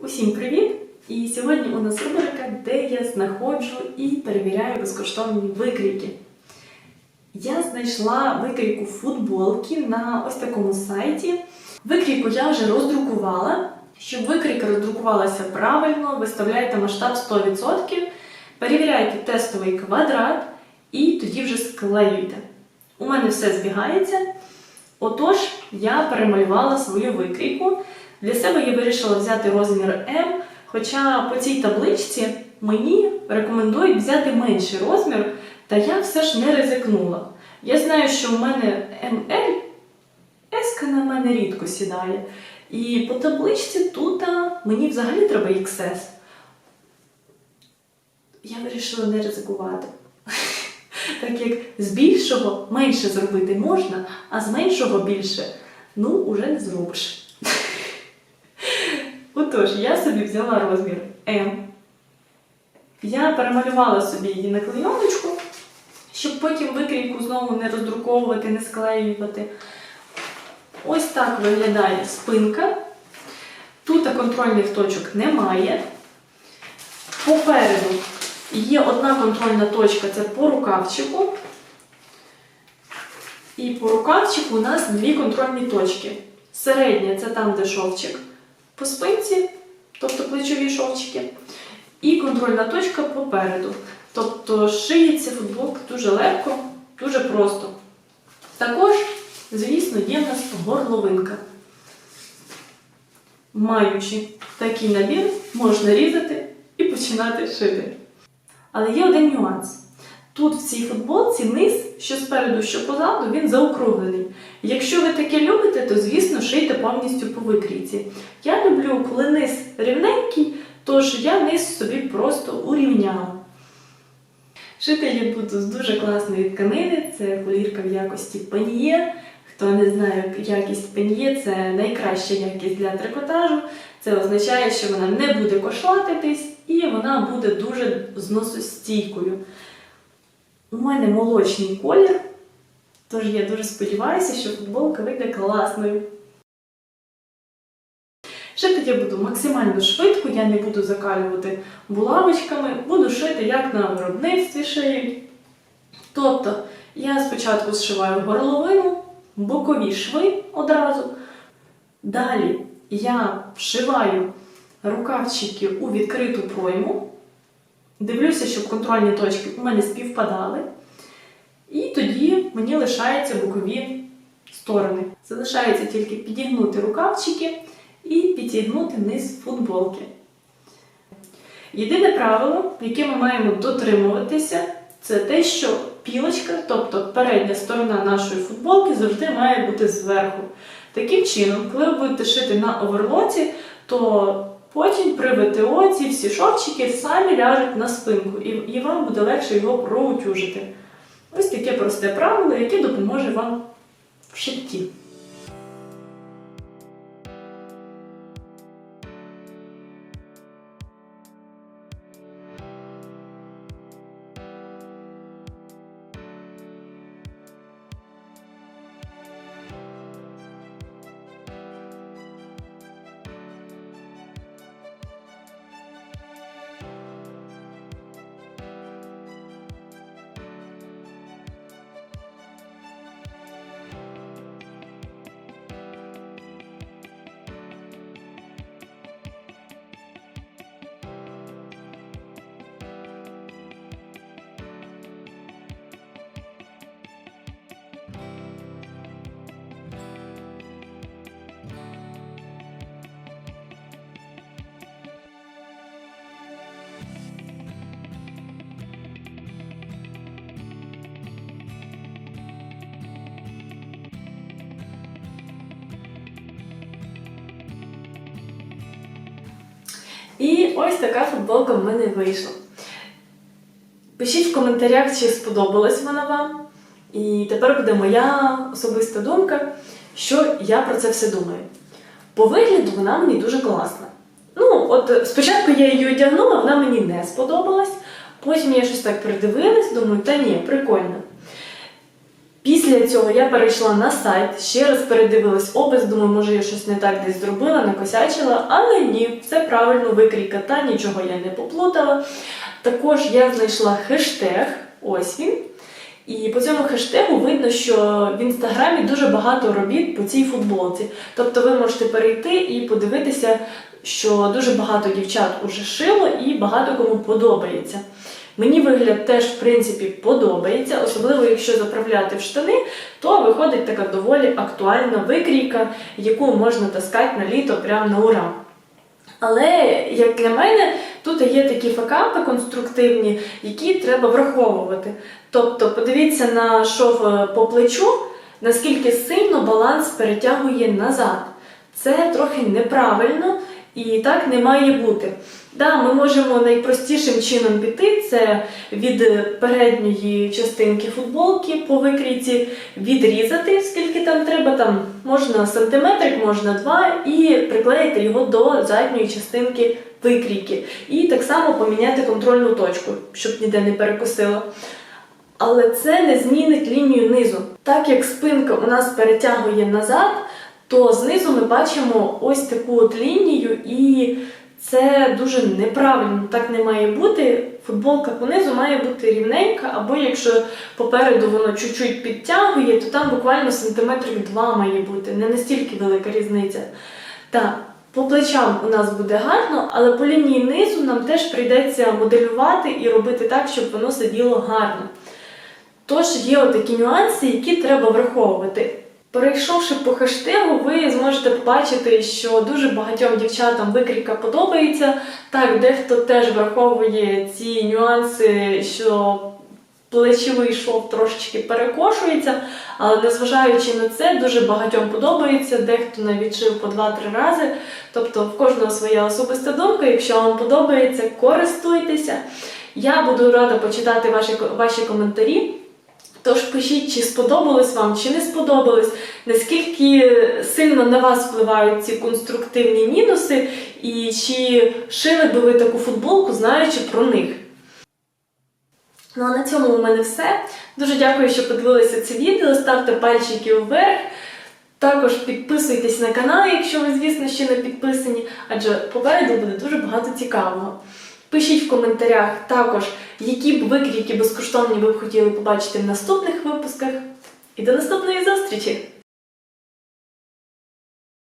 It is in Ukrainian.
Усім привіт! І сьогодні у нас рубрика, де я знаходжу і перевіряю безкоштовні викрійки. Я знайшла викрійку футболки на ось такому сайті. Викрійку я вже роздрукувала. Щоб викрійка роздрукувалася правильно, виставляєте масштаб 100%, перевіряєте тестовий квадрат і тоді вже склеюєте. У мене все збігається. Отож, я перемалювала свою викрійку. Для себе я вирішила взяти розмір М, хоча по цій табличці мені рекомендують взяти менший розмір, та я все ж не ризикнула. Я знаю, що в мене МЛ, S на мене рідко сідає. І по табличці тут мені взагалі треба XS. Я вирішила не ризикувати. Так як з більшого менше зробити можна, а з меншого більше ну уже не зробиш. Отож, я собі взяла розмір М. Я перемалювала собі її на клейоночку, щоб потім викрійку знову не роздруковувати, не склеювати. Ось так виглядає спинка. Тут контрольних точок немає. Попереду є одна контрольна точка це по рукавчику. І по рукавчику у нас дві контрольні точки. Середня це там, де шовчик по спинці, тобто плечові шовчики, і контрольна точка попереду. Тобто шиється футболка дуже легко, дуже просто. Також, звісно, є в нас горловинка. Маючи такий набір, можна різати і починати шити. Але є один нюанс. Тут в цій футболці низ, що спереду, що позаду, він заокруглений. Якщо ви таке любите, то звісно шийте повністю по викрійці. Я люблю, коли низ рівненький, тож я низ собі просто урівняла. Шити я буду з дуже класної тканини, це фулірка в якості паньє. Хто не знає, якість пеньє це найкраща якість для трикотажу. Це означає, що вона не буде кошлатитись і вона буде дуже зносостійкою. У мене молочний колір, тож я дуже сподіваюся, що футболка вийде класною. Шити я буду максимально швидко, я не буду закалювати булавочками, буду шити, як на виробництві шиють. Тобто, я спочатку зшиваю горловину, бокові шви одразу. Далі я вшиваю рукавчики у відкриту пройму. Дивлюся, щоб контрольні точки у мене співпадали. І тоді мені лишаються бокові сторони. Залишається тільки підігнути рукавчики і підігнути низ футболки. Єдине правило, яке ми маємо дотримуватися, це те, що пілочка, тобто передня сторона нашої футболки, завжди має бути зверху. Таким чином, коли ви будете шити на оверлоці, то потім при ВТО ці всі шовчики самі ляжуть на спинку, і, вам буде легше його проутюжити. Ось таке просте правило, яке допоможе вам в шитті. І ось така футболка в мене вийшла. Пишіть в коментарях, чи сподобалась вона вам. І тепер буде моя особиста думка, що я про це все думаю. По вигляду вона мені дуже класна. Ну, от спочатку я її одягнула, вона мені не сподобалась. Потім я щось так придивилась, думаю, та ні, прикольно. Після цього я перейшла на сайт, ще раз передивилась опис, думаю, може я щось не так десь зробила, накосячила, але ні, все правильно викрійка та нічого я не поплутала. Також я знайшла хештег, ось він. І по цьому хештегу видно, що в інстаграмі дуже багато робіт по цій футболці. Тобто ви можете перейти і подивитися, що дуже багато дівчат уже шило і багато кому подобається. Мені вигляд теж, в принципі, подобається, особливо якщо заправляти в штани, то виходить така доволі актуальна викрійка, яку можна таскати на літо прямо на ура. Але, як для мене, тут є такі факапи конструктивні, які треба враховувати. Тобто, подивіться на шов е, по плечу, наскільки сильно баланс перетягує назад. Це трохи неправильно і так не має бути. Да, ми можемо найпростішим чином піти це від передньої частинки футболки по викрійці відрізати, скільки там треба, там можна сантиметрик, можна два, і приклеїти його до задньої частинки викрійки. І так само поміняти контрольну точку, щоб ніде не перекосило. Але це не змінить лінію низу. Так як спинка у нас перетягує назад, то знизу ми бачимо ось таку от лінію, і це дуже неправильно. Так не має бути. Футболка понизу має бути рівненька, або якщо попереду воно чуть-чуть підтягує, то там буквально сантиметрів два має бути, не настільки велика різниця. Так, по плечам у нас буде гарно, але по лінії низу нам теж прийдеться моделювати і робити так, щоб воно сиділо гарно. Тож є отакі нюанси, які треба враховувати. Перейшовши по хештегу, ви зможете побачити, що дуже багатьом дівчатам викрійка подобається. Так, дехто теж враховує ці нюанси, що плечовий шов трошечки перекошується, але незважаючи на це, дуже багатьом подобається, дехто навіть шив по 2-3 рази. Тобто в кожного своя особиста думка. Якщо вам подобається, користуйтеся. Я буду рада почитати ваші, ваші коментарі. Тож пишіть, чи сподобалось вам, чи не сподобалось, наскільки сильно на вас впливають ці конструктивні мінуси, і чи шили би ви таку футболку, знаючи про них. Ну а на цьому у мене все. Дуже дякую, що подивилися це відео. Ставте пальчики вверх. Також підписуйтесь на канал, якщо ви, звісно, ще не підписані, адже попереду буде дуже багато цікавого. Пишіть в коментарях також, які б викрійки безкоштовні ви б хотіли побачити в наступних випусках. І до наступної зустрічі!